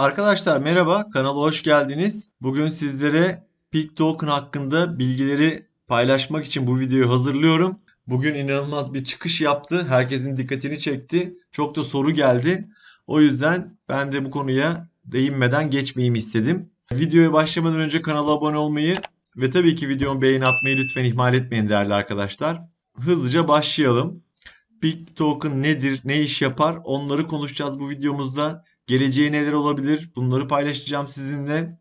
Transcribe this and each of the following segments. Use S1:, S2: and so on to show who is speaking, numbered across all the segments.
S1: Arkadaşlar merhaba, kanala hoş geldiniz. Bugün sizlere Peak Token hakkında bilgileri paylaşmak için bu videoyu hazırlıyorum. Bugün inanılmaz bir çıkış yaptı. Herkesin dikkatini çekti. Çok da soru geldi. O yüzden ben de bu konuya değinmeden geçmeyeyim istedim. Videoya başlamadan önce kanala abone olmayı ve tabii ki videomu beğeni atmayı lütfen ihmal etmeyin değerli arkadaşlar. Hızlıca başlayalım. Peak Token nedir, ne iş yapar onları konuşacağız bu videomuzda. Geleceği neler olabilir? Bunları paylaşacağım sizinle.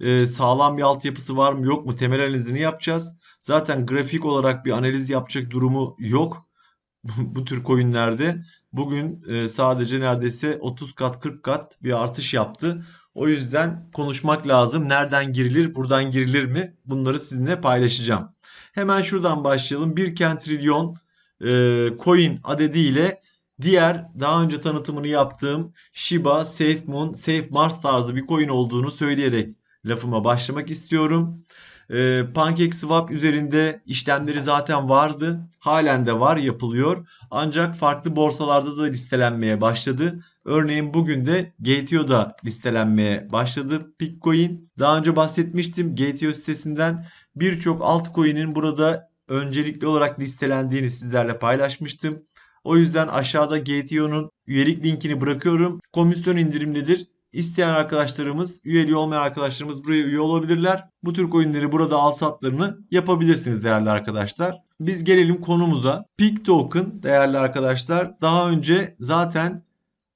S1: Ee, sağlam bir altyapısı var mı yok mu? Temel analizini yapacağız. Zaten grafik olarak bir analiz yapacak durumu yok bu tür coinlerde. Bugün e, sadece neredeyse 30 kat 40 kat bir artış yaptı. O yüzden konuşmak lazım. Nereden girilir, buradan girilir mi? Bunları sizinle paylaşacağım. Hemen şuradan başlayalım. 1 trilyon e, coin adediyle diğer daha önce tanıtımını yaptığım Shiba, SafeMoon, SafeMars tarzı bir coin olduğunu söyleyerek lafıma başlamak istiyorum. Ee, PancakeSwap üzerinde işlemleri zaten vardı. Halen de var, yapılıyor. Ancak farklı borsalarda da listelenmeye başladı. Örneğin bugün de Gateo'da listelenmeye başladı Bitcoin. Daha önce bahsetmiştim Gateo sitesinden birçok altcoin'in burada öncelikli olarak listelendiğini sizlerle paylaşmıştım. O yüzden aşağıda GTO'nun üyelik linkini bırakıyorum. Komisyon indirimlidir. İsteyen arkadaşlarımız, üyeliği olmayan arkadaşlarımız buraya üye olabilirler. Bu tür coinleri burada al satlarını yapabilirsiniz değerli arkadaşlar. Biz gelelim konumuza. Peak Token değerli arkadaşlar daha önce zaten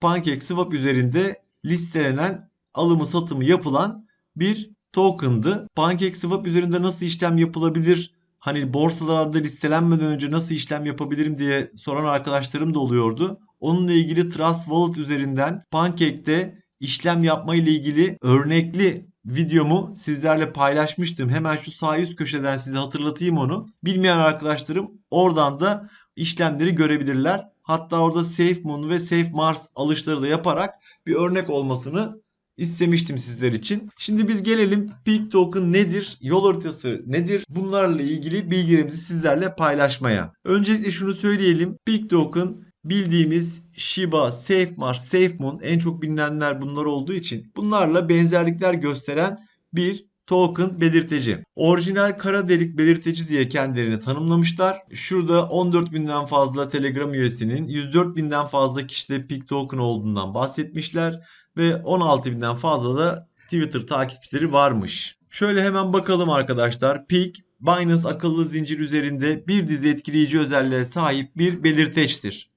S1: PancakeSwap üzerinde listelenen alımı satımı yapılan bir token'dı. PancakeSwap üzerinde nasıl işlem yapılabilir hani borsalarda listelenmeden önce nasıl işlem yapabilirim diye soran arkadaşlarım da oluyordu. Onunla ilgili Trust Wallet üzerinden Pancake'de işlem yapma ile ilgili örnekli videomu sizlerle paylaşmıştım. Hemen şu sağ üst köşeden size hatırlatayım onu. Bilmeyen arkadaşlarım oradan da işlemleri görebilirler. Hatta orada SafeMoon ve SafeMars alışları da yaparak bir örnek olmasını istemiştim sizler için. Şimdi biz gelelim Peak Token nedir? Yol haritası nedir? Bunlarla ilgili bilgilerimizi sizlerle paylaşmaya. Öncelikle şunu söyleyelim. Peak Token bildiğimiz Shiba, SafeMars, SafeMoon en çok bilinenler bunlar olduğu için bunlarla benzerlikler gösteren bir token belirteci. Orijinal kara delik belirteci diye kendilerini tanımlamışlar. Şurada 14 binden fazla Telegram üyesinin 104 binden fazla kişide Peak Token olduğundan bahsetmişler ve 16.000'den fazla da Twitter takipçileri varmış. Şöyle hemen bakalım arkadaşlar. Peak Binance akıllı zincir üzerinde bir dizi etkileyici özelliğe sahip bir belirteçtir.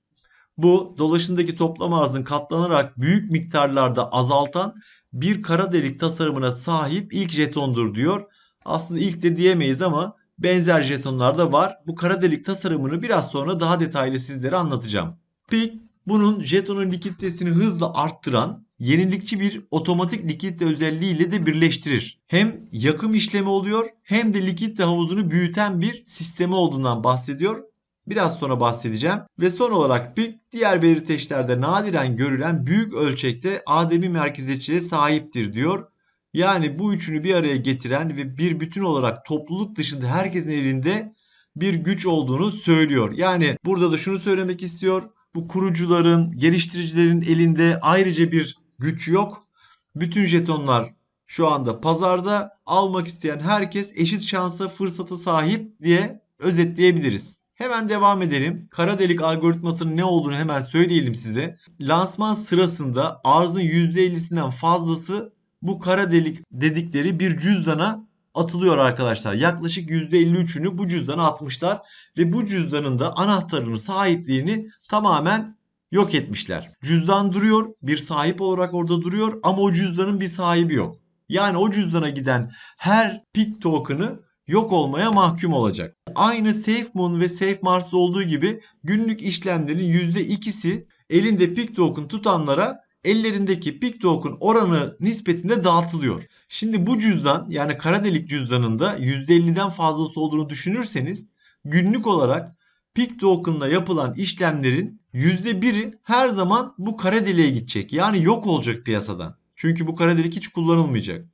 S1: Bu dolaşımdaki toplam arzın katlanarak büyük miktarlarda azaltan bir kara delik tasarımına sahip ilk jetondur diyor. Aslında ilk de diyemeyiz ama benzer jetonlar da var. Bu kara delik tasarımını biraz sonra daha detaylı sizlere anlatacağım. Peak bunun jetonun likiditesini hızla arttıran yenilikçi bir otomatik likidite özelliğiyle de birleştirir. Hem yakım işlemi oluyor hem de likidite havuzunu büyüten bir sistemi olduğundan bahsediyor. Biraz sonra bahsedeceğim. Ve son olarak bir diğer belirteçlerde nadiren görülen büyük ölçekte ademi merkeziyetçiliğe sahiptir diyor. Yani bu üçünü bir araya getiren ve bir bütün olarak topluluk dışında herkesin elinde bir güç olduğunu söylüyor. Yani burada da şunu söylemek istiyor. Bu kurucuların, geliştiricilerin elinde ayrıca bir güç yok. Bütün jetonlar şu anda pazarda almak isteyen herkes eşit şansa fırsatı sahip diye özetleyebiliriz. Hemen devam edelim. Kara delik algoritmasının ne olduğunu hemen söyleyelim size. Lansman sırasında arzın %50'sinden fazlası bu kara delik dedikleri bir cüzdana atılıyor arkadaşlar. Yaklaşık %53'ünü bu cüzdana atmışlar ve bu cüzdanın da anahtarını, sahipliğini tamamen yok etmişler. Cüzdan duruyor, bir sahip olarak orada duruyor ama o cüzdanın bir sahibi yok. Yani o cüzdana giden her pik token'ı yok olmaya mahkum olacak. Aynı SafeMoon ve SafeMars'ta olduğu gibi günlük işlemlerin %2'si elinde pik token tutanlara ellerindeki pik token oranı nispetinde dağıtılıyor. Şimdi bu cüzdan yani kara delik cüzdanında %50'den fazlası olduğunu düşünürseniz günlük olarak pik token'la yapılan işlemlerin %1'i her zaman bu kara deliğe gidecek. Yani yok olacak piyasadan. Çünkü bu kara delik hiç kullanılmayacak.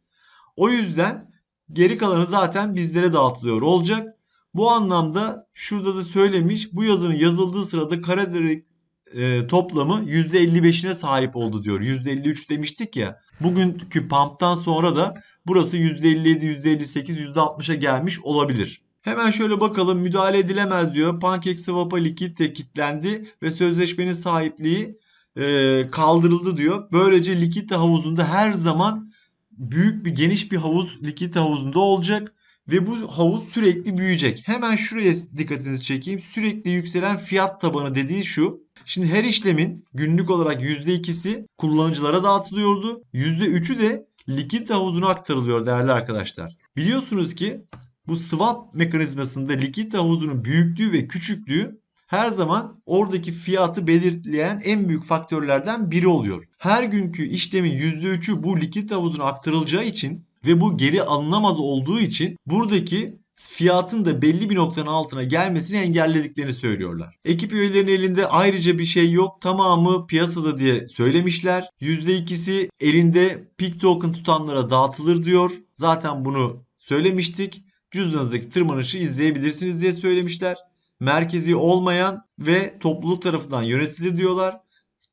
S1: O yüzden geri kalanı zaten bizlere dağıtılıyor olacak. Bu anlamda şurada da söylemiş bu yazının yazıldığı sırada kara delik e, toplamı %55'ine sahip oldu diyor. %53 demiştik ya. Bugünkü pump'tan sonra da burası %57, %58, %60'a gelmiş olabilir. Hemen şöyle bakalım müdahale edilemez diyor. PancakeSwap'a likidite kilitlendi ve sözleşmenin sahipliği e, kaldırıldı diyor. Böylece likidite havuzunda her zaman büyük bir geniş bir havuz likidite havuzunda olacak ve bu havuz sürekli büyüyecek. Hemen şuraya dikkatinizi çekeyim. Sürekli yükselen fiyat tabanı dediği şu. Şimdi her işlemin günlük olarak %2'si kullanıcılara dağıtılıyordu. %3'ü de likidite havuzuna aktarılıyor değerli arkadaşlar. Biliyorsunuz ki bu swap mekanizmasında likidite havuzunun büyüklüğü ve küçüklüğü her zaman oradaki fiyatı belirleyen en büyük faktörlerden biri oluyor. Her günkü işlemin %3'ü bu likit havuzuna aktarılacağı için ve bu geri alınamaz olduğu için buradaki fiyatın da belli bir noktanın altına gelmesini engellediklerini söylüyorlar. Ekip üyelerinin elinde ayrıca bir şey yok. Tamamı piyasada diye söylemişler. %2'si elinde peak token tutanlara dağıtılır diyor. Zaten bunu söylemiştik. Cüzdanınızdaki tırmanışı izleyebilirsiniz diye söylemişler merkezi olmayan ve topluluk tarafından yönetilir diyorlar.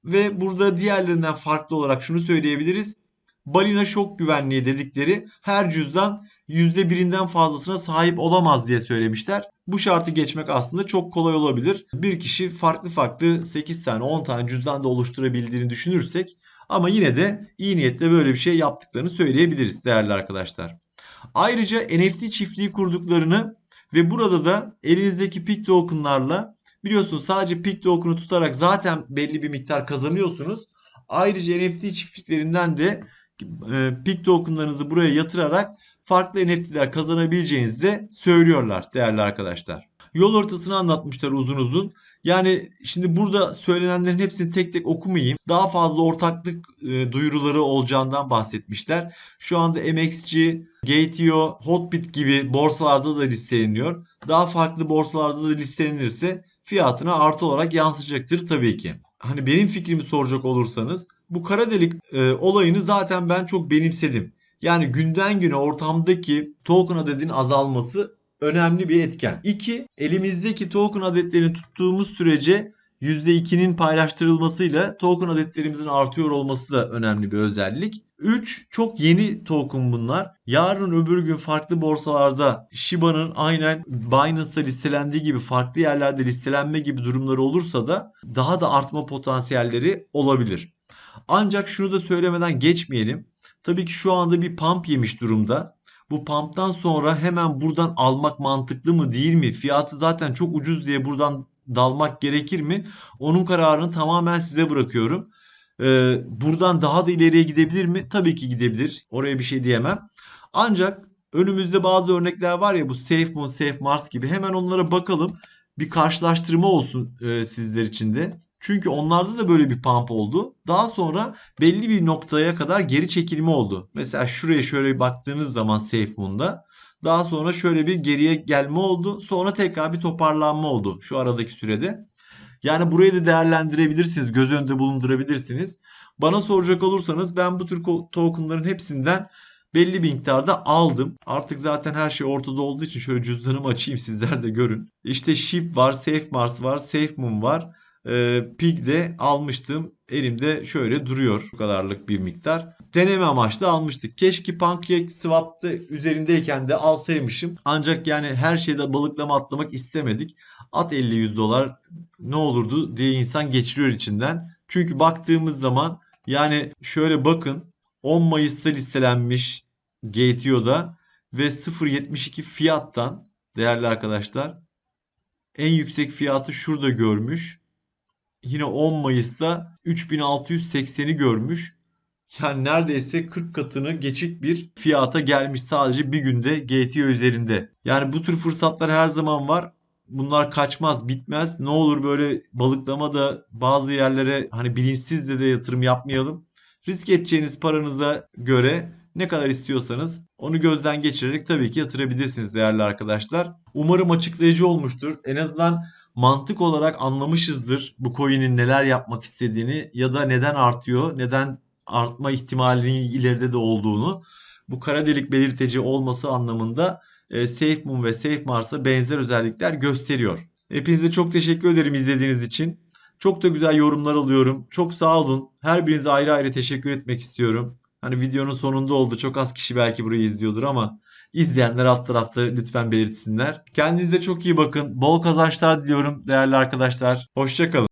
S1: Ve burada diğerlerinden farklı olarak şunu söyleyebiliriz. Balina şok güvenliği dedikleri her cüzdan %1'inden fazlasına sahip olamaz diye söylemişler. Bu şartı geçmek aslında çok kolay olabilir. Bir kişi farklı farklı 8 tane 10 tane cüzdan da oluşturabildiğini düşünürsek ama yine de iyi niyetle böyle bir şey yaptıklarını söyleyebiliriz değerli arkadaşlar. Ayrıca NFT çiftliği kurduklarını ve burada da elinizdeki pick token'larla biliyorsunuz sadece pick token'u tutarak zaten belli bir miktar kazanıyorsunuz. Ayrıca NFT çiftliklerinden de e, pick token'larınızı buraya yatırarak farklı NFT'ler kazanabileceğinizi de söylüyorlar değerli arkadaşlar. Yol ortasını anlatmışlar uzun uzun. Yani şimdi burada söylenenlerin hepsini tek tek okumayayım. Daha fazla ortaklık e, duyuruları olacağından bahsetmişler. Şu anda MXC, Gateo, Hotbit gibi borsalarda da listeleniyor. Daha farklı borsalarda da listelenirse fiyatına artı olarak yansıyacaktır tabii ki. Hani benim fikrimi soracak olursanız bu kara delik e, olayını zaten ben çok benimsedim. Yani günden güne ortamdaki token adedinin azalması önemli bir etken. 2. Elimizdeki token adetlerini tuttuğumuz sürece %2'nin paylaştırılmasıyla token adetlerimizin artıyor olması da önemli bir özellik. 3 çok yeni token bunlar. Yarın öbür gün farklı borsalarda Shiba'nın aynen Binance'da listelendiği gibi farklı yerlerde listelenme gibi durumları olursa da daha da artma potansiyelleri olabilir. Ancak şunu da söylemeden geçmeyelim. Tabii ki şu anda bir pump yemiş durumda. Bu pump'tan sonra hemen buradan almak mantıklı mı değil mi? Fiyatı zaten çok ucuz diye buradan dalmak gerekir mi? Onun kararını tamamen size bırakıyorum. Ee, buradan daha da ileriye gidebilir mi? Tabii ki gidebilir. Oraya bir şey diyemem. Ancak önümüzde bazı örnekler var ya bu Safe Moon, Safe Mars gibi. Hemen onlara bakalım. Bir karşılaştırma olsun e, sizler için de. Çünkü onlarda da böyle bir pump oldu. Daha sonra belli bir noktaya kadar geri çekilme oldu. Mesela şuraya şöyle baktığınız zaman SafeMoon'da daha sonra şöyle bir geriye gelme oldu. Sonra tekrar bir toparlanma oldu şu aradaki sürede. Yani burayı da değerlendirebilirsiniz. Göz önünde bulundurabilirsiniz. Bana soracak olursanız ben bu tür tokenların hepsinden belli bir miktarda aldım. Artık zaten her şey ortada olduğu için şöyle cüzdanımı açayım sizler de görün. İşte SHIB var, Safe Mars var, Safe Moon var e, Pig'de almıştım. Elimde şöyle duruyor bu kadarlık bir miktar. Deneme amaçlı almıştık. Keşke Pancake Swap'ta üzerindeyken de alsaymışım. Ancak yani her şeyde balıklama atlamak istemedik. At 50-100 dolar ne olurdu diye insan geçiriyor içinden. Çünkü baktığımız zaman yani şöyle bakın 10 Mayıs'ta listelenmiş GTO'da ve 0.72 fiyattan değerli arkadaşlar en yüksek fiyatı şurada görmüş yine 10 Mayıs'ta 3680'i görmüş. Yani neredeyse 40 katını geçik bir fiyata gelmiş sadece bir günde GTO üzerinde. Yani bu tür fırsatlar her zaman var. Bunlar kaçmaz, bitmez. Ne olur böyle balıklama da bazı yerlere hani bilinçsiz de, de yatırım yapmayalım. Risk edeceğiniz paranıza göre ne kadar istiyorsanız onu gözden geçirerek tabii ki yatırabilirsiniz değerli arkadaşlar. Umarım açıklayıcı olmuştur. En azından mantık olarak anlamışızdır bu coin'in neler yapmak istediğini ya da neden artıyor, neden artma ihtimalinin ileride de olduğunu. Bu kara delik belirteci olması anlamında e, SafeMoon ve SafeMars'a benzer özellikler gösteriyor. Hepinize çok teşekkür ederim izlediğiniz için. Çok da güzel yorumlar alıyorum. Çok sağ olun. Her birinize ayrı ayrı teşekkür etmek istiyorum. Hani videonun sonunda oldu. Çok az kişi belki burayı izliyordur ama izleyenler alt tarafta lütfen belirtsinler. Kendinize çok iyi bakın. Bol kazançlar diliyorum değerli arkadaşlar. Hoşça kalın.